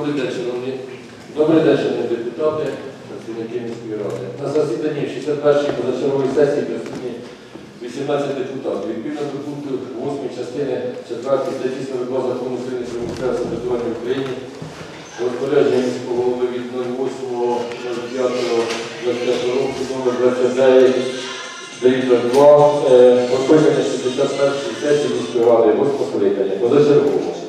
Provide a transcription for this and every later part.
Добрий день, шановні. Добрий день, шановні депутати, працівники міської ради. На засіданні 61-ї позачергової сесії присутні 18 депутатів. Відповідно до пункту 8 частини 4 статті 42 закону України про місцеве самоврядування в Україні розпорядження міського голови від 08.05.25 року номер 29 Дивіться, два прописання 61 сесії міської ради, 8 скликання, позачергово.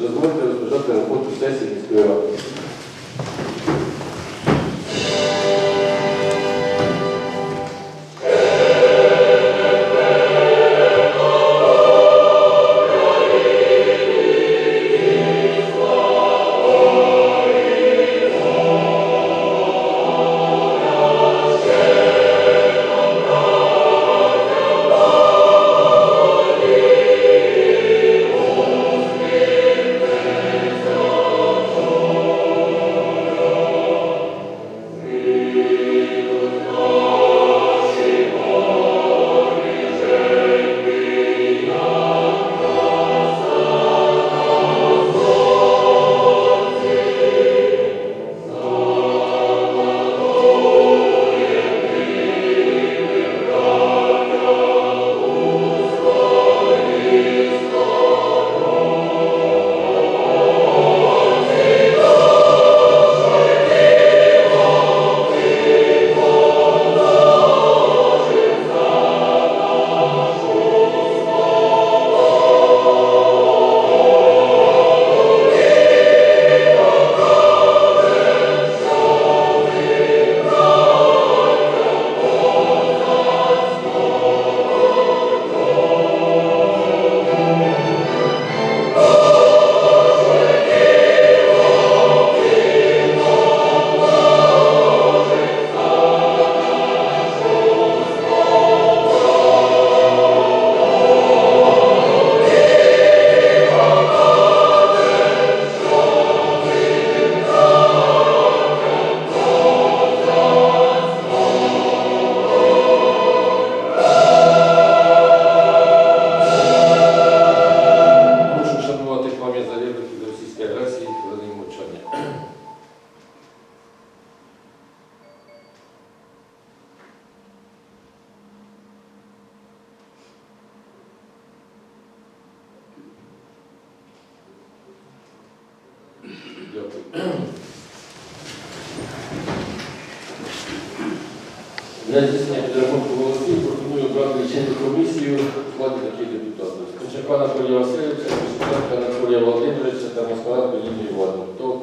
Для здійснення підрахунку голосів пропоную обрати лічильну комісію у складі таких депутатів. Кончака Анатолія Васильовича, Кошенка Анатолія Володимировича та Москаленко Лінію Івановну. Хто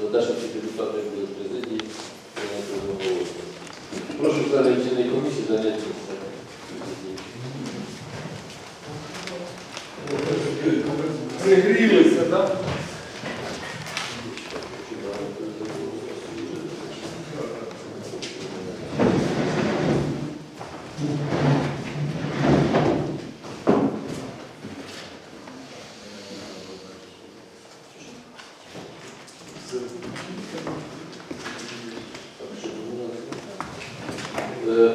за те, щоб ці депутати були в президії, прийняти одноголосно. Прошу члени лічильної комісії зайняти місце. Пригрілися, так? Е,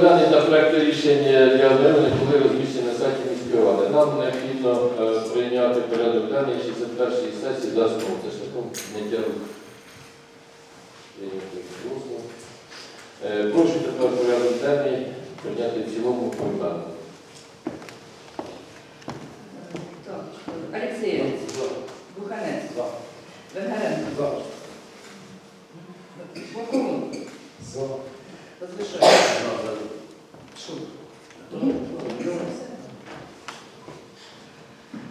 Даний та проекти рішення для ознайомлення були розміщені на сайті міської ради. Нам необхідно е, прийняти порядок денний 61-ї сесії за основу. Це шляхом зняття. Е, Прошу тепер порядок денний прийняти в цілому поіменно. Так, Алексеєвець, Буханець, Венгеренко, Возвишаєв,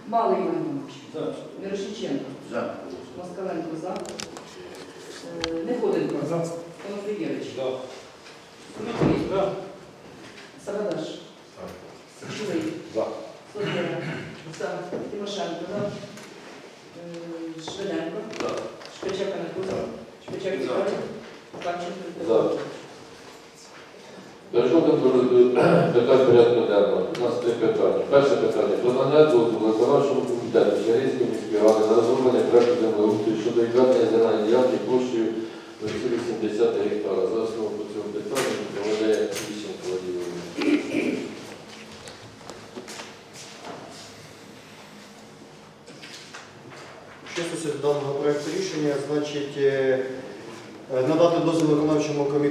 Малий Іванович, Мірошниченко, Москаленко за, Е, Неходенко, Онуфриєвич, Дмитрий, Сарадаш, Шулей, Сотєра, за, Тимошенко, за, Е, Швиденко, Шпичак Анатолій, Шпичак Віталій, Панченко, За. До питань порядку денного. У нас три питання. Перше питання. Про надання дозволу виконавчому комітету Чернігівської міської ради на розроблення проекту землеустрою щодо відведення земельної ділянки площею 0,7 гектара. За основу по цьому питанню проведе рішення Володимирович. Що стосується даного проекту рішення, значить е, надати дозвіл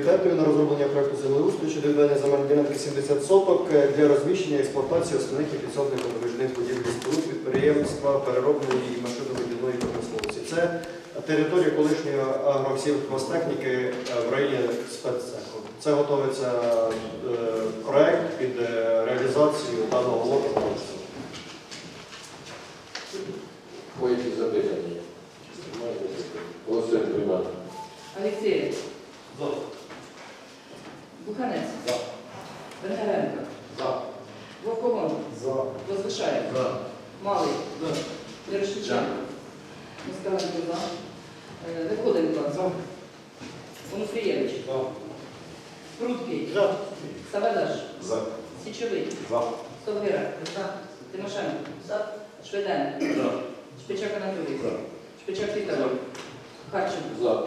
виконавчому на розроблення проекту землеустрою щодо відведення земельної ділянки 70 соток для розміщення і експлуатації основних і підсобних водовижних будівель і споруд підприємства переробної і машиновидільної промисловості. Це територія колишньої агросільхозтехніки е, в районі спеццеху. Це готується е, проект під е, реалізацію даного лоту. По які запитання? Немає запитань. Голосуємо приймати. Алексеєв. Буханець. Венгеренко. Вовковон. Возвишаєв. Малий. Мірошниченко. Москаленко за. Е, Виходенко. Онуфрієвич. Прудкий. Савадаш. Січовий. Совгира. Тимошенко. Шведенко. Шпичак Анатолій. Шпичак Віталій. Харченко. За.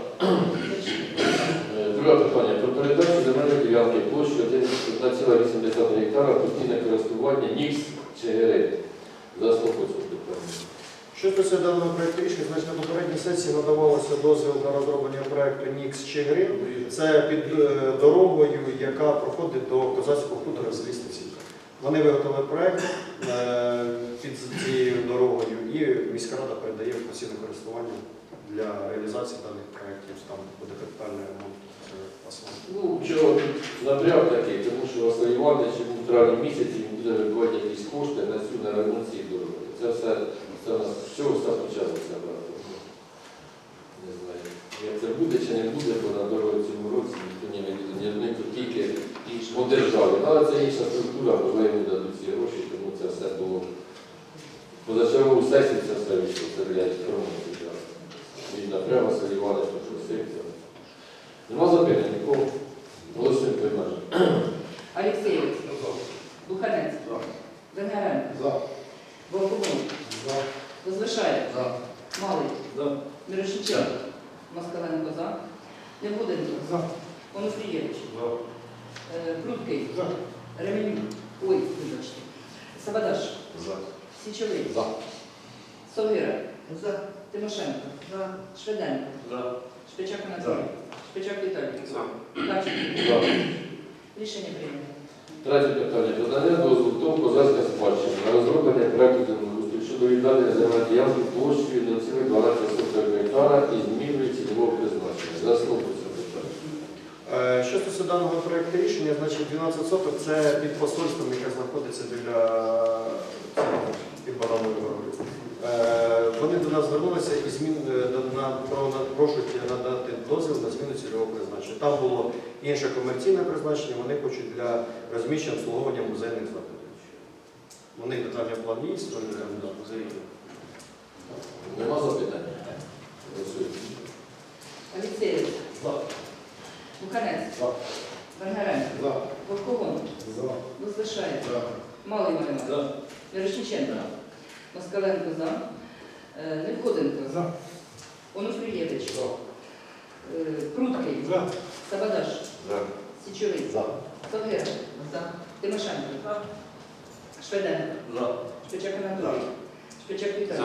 Е, Друге питання. Про передачу земельної ділянки площі 1,8 гектара постійне користування НІКС ЧГР. За основу цього питання. Що стосується даного проекту рішення, значить на попередній сесії надавалося дозвіл на розроблення проекту НІКС Чигри. Це під е, дорогою, яка проходить до козацького хутора з лісниці. Вони виготовили проект е, під цією дорогою і міська рада передає в постійне користування для реалізації даних проєктів. Там буде капітальний ремонт е. Ну, тут напряг такий, тому що Василь Іванович в травні місяці він буде вибивати якісь кошти на цю на ремонт цієї дороги. Це все, це у нас все почалося, брат? Не знаю, як це буде чи не буде, бо на дорогу цьому році ніхто не виділи, ні тут тільки по державі. Але це інша структура, можливо, їм дадуть ці гроші, тому це все було. Позачергову сесію це все вийшло, це для інформації. Він напряг Василь Іванович, попросив. Нема запитань нікого. Голосуємо приймати. Алексеєв. Буханець. Венгеренко. Вовковон. Возвишаєв. Малий. Мірошниченко. Москаленко за. Невгоденко. Онуфрієвич. Е, Прудкий. Ременюк. Ой, вибачте. Савадаш. Січовий. За. Совгира. Тимошенко. Шведенко. Шпичак Анатолій. Шпичак Віталій. Харченко. За. Рішення прийнято. Третє питання. Подання дозволу ТОВ «Козацька спадщина» на розроблення проекту земельної ділянки площею 0,12 гектара і зміною цільового призначення. За. Е, Що стосується даного проекту рішення, значить 12 соток це під посольством, яке знаходиться біля під Барановою горою. Е, Вони до нас звернулися і змін е, на, просять надати дозвіл на зміну цільового призначення. Там було інше комерційне призначення, вони хочуть для розміщення обслуговування музейних заходів. У них детальний план є, вони там да, музеї. Нема запитань? Голосуємо. Алексеєв. Буханець. Венгеренко. Вовковон. Возвишаєв. Малий Марина. Мірошниченко. Москаленко за. Е, Невходенко. Онуфрієвич. Е, Прудкий. Сабадаш. Січовий. Совгира. Тимошенко. Шведенко. Шпичак Анатолій. Шпичак Віталій.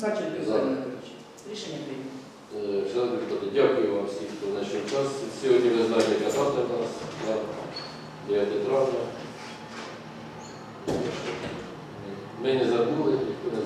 Харченко За. Олександр Анатолійович. Рішення прийнято. Е, Шановні депутати, дякую вам всім, хто знайшов час. Сьогодні ви знаєте, яка завтра у нас, да, 9 травня. Ми не забули, ніхто не